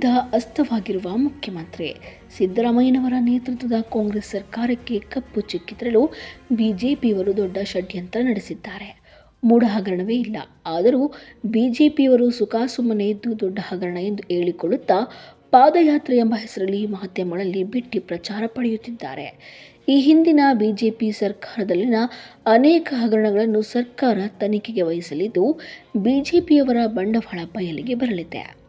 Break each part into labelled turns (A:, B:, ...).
A: ವಿರುದ್ಧ ಅಸ್ತವಾಗಿರುವ ಮುಖ್ಯಮಂತ್ರಿ ಸಿದ್ದರಾಮಯ್ಯನವರ ನೇತೃತ್ವದ ಕಾಂಗ್ರೆಸ್ ಸರ್ಕಾರಕ್ಕೆ ಕಪ್ಪು ಚಿಕ್ಕಿದ್ರಲು ಬಿಜೆಪಿಯವರು ದೊಡ್ಡ ಷಡ್ಯಂತ್ರ ನಡೆಸಿದ್ದಾರೆ. ಮೂಢ ಹಗರಣವೇ ಇಲ್ಲ. ಆದರೂ ಬಿಜೆಪಿಯವರು ಸುಖಾಸುಮ್ಮನೆ ಇದ್ದು ದೊಡ್ಡ ಹಗರಣ ಎಂದು ಹೇಳಿಕೊಳ್ಳುತ್ತಾ ಪಾದಯಾತ್ರೆ ಎಂಬ ಹೆಸರಲ್ಲಿ ಮಾಧ್ಯಮಗಳಲ್ಲಿ ಬಿಟ್ಟಿ ಪ್ರಚಾರ ಪಡೆಯುತ್ತಿದ್ದಾರೆ. ಈ ಹಿಂದಿನ ಬಿಜೆಪಿ ಸರ್ಕಾರದಲ್ಲಿನ ಅನೇಕ ಹಗರಣಗಳನ್ನು ಸರ್ಕಾರ ತನಿಖೆಗೆ ವಹಿಸಲಿದ್ದು ಬಿಜೆಪಿಯವರ ಬಂಡವಾಳ ಬಯಲಿಗೆ ಬರಲಿದೆ.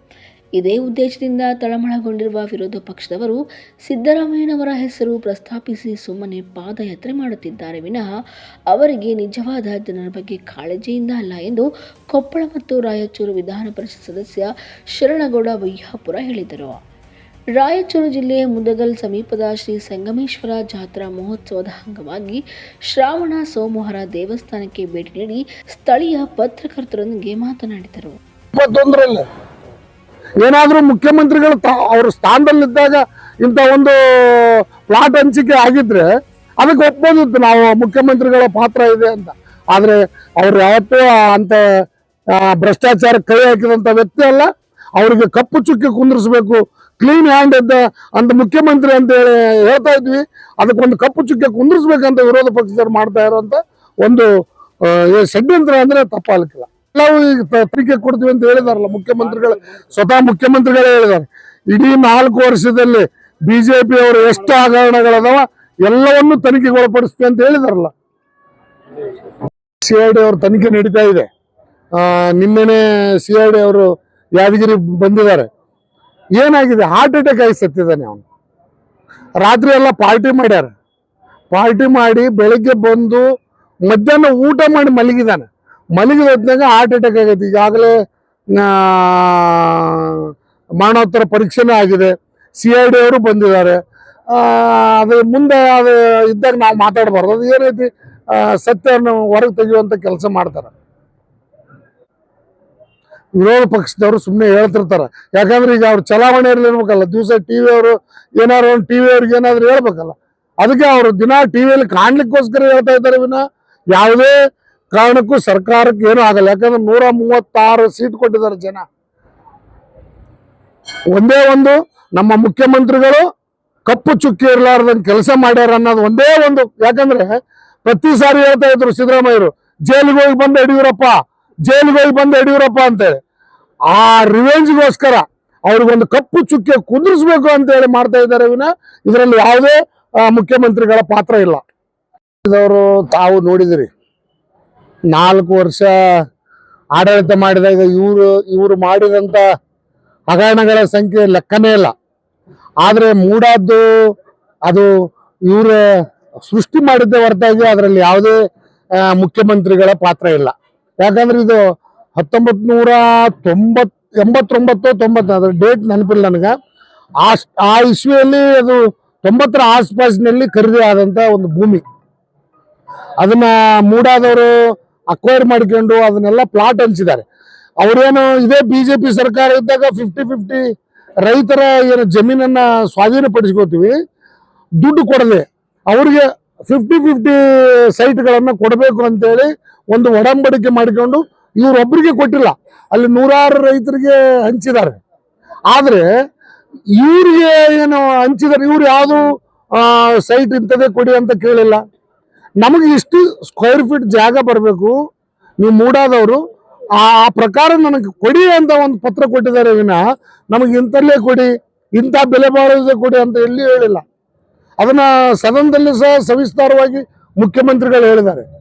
A: ಇದೇ ಉದ್ದೇಶದಿಂದ ತಳಮಳಗೊಂಡಿರುವ ವಿರೋಧ ಪಕ್ಷದವರು ಸಿದ್ದರಾಮಯ್ಯನವರ ಹೆಸರು ಪ್ರಸ್ತಾಪಿಸಿ ಸುಮ್ಮನೆ ಪಾದಯಾತ್ರೆ ಮಾಡುತ್ತಿದ್ದಾರೆ ವಿನಃ ಅವರಿಗೆ ನಿಜವಾದ ಜನರ ಬಗ್ಗೆ ಕಾಳಜಿಯಿಂದ ಅಲ್ಲ ಎಂದು ಕೊಪ್ಪಳ ಮತ್ತು ರಾಯಚೂರು ವಿಧಾನ ಪರಿಷತ್ ಸದಸ್ಯ ಶರಣಗೌಡ ವಯ್ಯಾಪುರ ಹೇಳಿದರು. ರಾಯಚೂರು ಜಿಲ್ಲೆಯ ಮುದಗಲ್ ಸಮೀಪದ ಶ್ರೀ ಸಂಗಮೇಶ್ವರ ಜಾತ್ರಾ ಮಹೋತ್ಸವದ ಅಂಗವಾಗಿ ಶ್ರಾವಣ ಸೋಮವಾರ ದೇವಸ್ಥಾನಕ್ಕೆ ಭೇಟಿ ನೀಡಿ ಸ್ಥಳೀಯ ಪತ್ರಕರ್ತರೊಂದಿಗೆ ಮಾತನಾಡಿದರು.
B: ಏನಾದರೂ ಮುಖ್ಯಮಂತ್ರಿಗಳು ಅವ್ರ ಸ್ಥಾನದಲ್ಲಿದ್ದಾಗ ಇಂಥ ಒಂದು ಪ್ಲಾಟ್ ಹಂಚಿಕೆ ಆಗಿದ್ರೆ ಅದಕ್ಕೆ ಒಪ್ಬೋದಿತ್ತು ನಾವು ಮುಖ್ಯಮಂತ್ರಿಗಳ ಪಾತ್ರ ಇದೆ ಅಂತ. ಆದರೆ ಅವ್ರು ಯಾವತ್ತೂ ಅಂತ ಭ್ರಷ್ಟಾಚಾರ ಕೈ ಹಾಕಿದಂಥ ವ್ಯಕ್ತಿ ಅಲ್ಲ. ಅವ್ರಿಗೆ ಕಪ್ಪು ಚುಕ್ಕಿ ಕುಂದಿರಿಸ್ಬೇಕು ಕ್ಲೀನ್ ಹ್ಯಾಂಡ್ ಇದ್ದ ಅಂತ ಮುಖ್ಯಮಂತ್ರಿ ಅಂತ ಹೇಳಿ ಹೇಳ್ತಾ ಇದ್ವಿ. ಅದಕ್ಕೊಂದು ಕಪ್ಪು ಚುಕ್ಕಿ ಕುಂದಿರಿಸ್ಬೇಕಂತ ವಿರೋಧ ಪಕ್ಷದವ್ರು ಮಾಡ್ತಾ ಇರೋಂಥ ಒಂದು ಷಡ್ಯಂತ್ರ ಅಂದರೆ ತಪ್ಪಾಗಲಿಕ್ಕಿಲ್ಲ. ನಾವು ತ- ಕೊಡ್ತೀವಿ ಅಂತ ಹೇಳಿದಾರಲ್ಲ, ಮುಖ್ಯಮಂತ್ರಿಗಳು, ಸ್ವತಃ ಮುಖ್ಯಮಂತ್ರಿಗಳೇ ಹೇಳಿದ್ದಾರೆ ಇಡೀ ನಾಲ್ಕು ವರ್ಷದಲ್ಲಿ ಬಿಜೆಪಿ ಅವರು ಎಷ್ಟು ಹಗರಣಗಳದಾವ, ಎಲ್ಲವನ್ನು ತನಿಖೆಗೆ ಒಳಪಡಿಸ್ತೀವಿ ಅಂತ ಹೇಳಿದಾರಲ್ಲ. ಸಿ ಐ ಡಿ ಅವರು ತನಿಖೆ ನಡೀತಾ ಇದೆ. ನಿನ್ನೆ ನಿನ್ನೆನೆ ಸಿ ಐ ಡಿ ಅವರು ಯಾದಗಿರಿ ಬಂದಿದ್ದಾರೆ. ಏನಾಗಿದೆ? ಹಾರ್ಟ್ ಅಟ್ಯಾಕ್ ಆಗಿ ಸತ್ತಿದ್ದಾನೆ ಅವನು. ರಾತ್ರಿ ಎಲ್ಲ ಪಾರ್ಟಿ ಮಾಡ್ಯಾರ. ಪಾರ್ಟಿ ಮಾಡಿ ಬೆಳಿಗ್ಗೆ ಬಂದು ಮಧ್ಯಾಹ್ನ ಊಟ ಮಾಡಿ ಮಲಗಿದಾನೆ ಮಲಗಿದ ಹೊತ್ನಾಗ ಹಾರ್ಟ್ ಅಟ್ಯಾಕ್ ಆಗೈತೆ. ಈಗಾಗಲೇ ಮರಣೋತ್ತರ ಪರೀಕ್ಷೆನೇ ಆಗಿದೆ. ಸಿ ಐ ಡಿ ಅವರು ಬಂದಿದ್ದಾರೆ. ಅದು ಮುಂದೆ ಅದು ಇದ್ದಾಗ ನಾವು ಮಾತಾಡಬಾರ್ದು. ಅದು ಏನೈತಿ ಸತ್ಯವನ್ನು ಹೊರಗೆ ತೆಗೆಯುವಂಥ ಕೆಲಸ ಮಾಡ್ತಾರೆ. ವಿರೋಧ ಪಕ್ಷದವರು ಸುಮ್ಮನೆ ಹೇಳ್ತಿರ್ತಾರೆ. ಯಾಕಂದ್ರೆ ಈಗ ಅವ್ರು ಚಲಾವಣೆಯಲ್ಲಿ ಇರ್ಬೇಕಲ್ಲ ದಿವಸ ಟಿವಿ ಅವರು ಏನಾದ್ರು ಒಂದು ಟಿವಿ ಅವ್ರಿಗೆ ಏನಾದ್ರು ಹೇಳ್ಬೇಕಲ್ಲ. ಅದಕ್ಕೆ ಅವರು ದಿನ ಟಿವಿಯಲ್ಲಿ ಕಾಣ್ಲಿಕ್ಕೋಸ್ಕರ ಹೇಳ್ತಾ ಇದ್ದಾರೆ ವಿನ. ಯಾವುದೇ ಕಾರಣಕ್ಕೂ ಸರ್ಕಾರಕ್ಕೆ ಏನೂ ಆಗಲ್ಲ. ಯಾಕಂದ್ರೆ ನೂರ ಮೂವತ್ತಾರು ಸೀಟ್ ಕೊಟ್ಟಿದ್ದಾರೆ ಜನ. ಒಂದೇ ಒಂದು ನಮ್ಮ ಮುಖ್ಯಮಂತ್ರಿಗಳು ಕಪ್ಪು ಚುಕ್ಕಿ ಇರಲಾರ್ದಂಗೆ ಕೆಲಸ ಮಾಡ್ಯಾರ ಅನ್ನೋದು ಒಂದೇ ಒಂದು. ಯಾಕಂದ್ರೆ ಪ್ರತಿ ಸಾರಿ ಹೇಳ್ತಾ ಇದ್ರು ಸಿದ್ದರಾಮಯ್ಯರು, ಜೈಲಿಗೆ ಹೋಗಿ ಬಂದ ಯಡಿಯೂರಪ್ಪ, ಜೈಲಿಗೆ ಹೋಗಿ ಬಂದ ಯಡಿಯೂರಪ್ಪ ಅಂತೇಳಿ. ಆ ರಿವೆಂಜ್ಗೋಸ್ಕರ ಅವ್ರಿಗೊಂದು ಕಪ್ಪು ಚುಕ್ಕೆ ಕುದುರಿಸ್ಬೇಕು ಅಂತ ಹೇಳಿ ಮಾಡ್ತಾ ಇದ್ದಾರೆ ವಿನ ಇದರಲ್ಲಿ ಯಾವುದೇ ಮುಖ್ಯಮಂತ್ರಿಗಳ ಪಾತ್ರ ಇಲ್ಲ. ಇದವರು ತಾವು ನೋಡಿದಿರಿ. ನಾಲ್ಕು ವರ್ಷ ಆಡಳಿತ ಮಾಡಿದಾಗ ಇವರು ಇವರು ಮಾಡಿದಂತ ಹಗರಣಗಳ ಸಂಖ್ಯೆ ಲೆಕ್ಕನೇ ಇಲ್ಲ. ಆದರೆ ಮೂಡಾದ್ದು ಅದು ಇವರು ಸೃಷ್ಟಿ ಮಾಡಿದ್ದೆ ಹೊರತಾಗಿ ಅದರಲ್ಲಿ ಯಾವುದೇ ಮುಖ್ಯಮಂತ್ರಿಗಳ ಪಾತ್ರ ಇಲ್ಲ. ಯಾಕಂದ್ರೆ ಇದು ಹತ್ತೊಂಬತ್ತು ನೂರ ತೊಂಬತ್, ಎಂಬತ್ತೊಂಬತ್ತು ತೊಂಬತ್ತು, ಅದ್ರ ಡೇಟ್ ನೆನಪಿಲ್ಲ ನನಗೆ. ಆ ಆ ಇಸ್ವಿಯಲ್ಲಿ ಅದು ತೊಂಬತ್ತರ ಆಸ್ಪಾಸಿನಲ್ಲಿ ಖರೀದಿ ಆದಂತ ಒಂದು ಭೂಮಿ. ಅದನ್ನ ಮೂಡಾದವರು ಅಕ್ವೈರ್ ಮಾಡ್ಕೊಂಡು ಅದನ್ನೆಲ್ಲ ಪ್ಲಾಟ್ ಹಂಚಿದ್ದಾರೆ. ಅವರೇನು ಇದೇ ಬಿಜೆಪಿ ಸರ್ಕಾರ ಇದ್ದಾಗ ಫಿಫ್ಟಿ ಫಿಫ್ಟಿ ರೈತರ ಏನು ಜಮೀನನ್ನ ಸ್ವಾಧೀನಪಡಿಸ್ಕೋತೀವಿ, ದುಡ್ಡು ಕೊಡದೆ ಅವ್ರಿಗೆ ಫಿಫ್ಟಿ ಫಿಫ್ಟಿ ಸೈಟ್ಗಳನ್ನು ಕೊಡಬೇಕು ಅಂತೇಳಿ ಒಂದು ಒಡಂಬಡಿಕೆ ಮಾಡಿಕೊಂಡು ಇವರೊಬ್ಬರಿಗೆ ಕೊಟ್ಟಿಲ್ಲ. ಅಲ್ಲಿ ನೂರಾರು ರೈತರಿಗೆ ಹಂಚಿದ್ದಾರೆ. ಆದರೆ ಇವರಿಗೆ ಏನು ಹಂಚಿದ್ದಾರೆ, ಇವ್ರು ಯಾವುದು ಸೈಟ್ ಇಂಥದೇ ಕೊಡಿ ಅಂತ ಕೇಳಿಲ್ಲ. ನಮಗೆ ಇಷ್ಟು ಸ್ಕ್ವೇರ್ ಫೀಟ್ ಜಾಗ ಬರಬೇಕು. ನೀವು ಮೂಡಾದವರು, ಆ ಪ್ರಕಾರ ನನಗೆ ಕೊಡಿ ಅಂತ ಒಂದು ಪತ್ರ ಕೊಟ್ಟಿದ್ದಾರೆ ವಿನ, ನಮಗೆ ಇಂಥಲ್ಲೇ ಕೊಡಿ, ಇಂಥ ಬೆಲೆ ಬಾಳೋದೇ ಕೊಡಿ ಅಂತ ಎಲ್ಲಿ ಹೇಳಿಲ್ಲ. ಅದನ್ನ ಸದನದಲ್ಲಿ ಸಹ ಸವಿಸ್ತಾರವಾಗಿ ಮುಖ್ಯಮಂತ್ರಿಗಳು ಹೇಳಿದ್ದಾರೆ.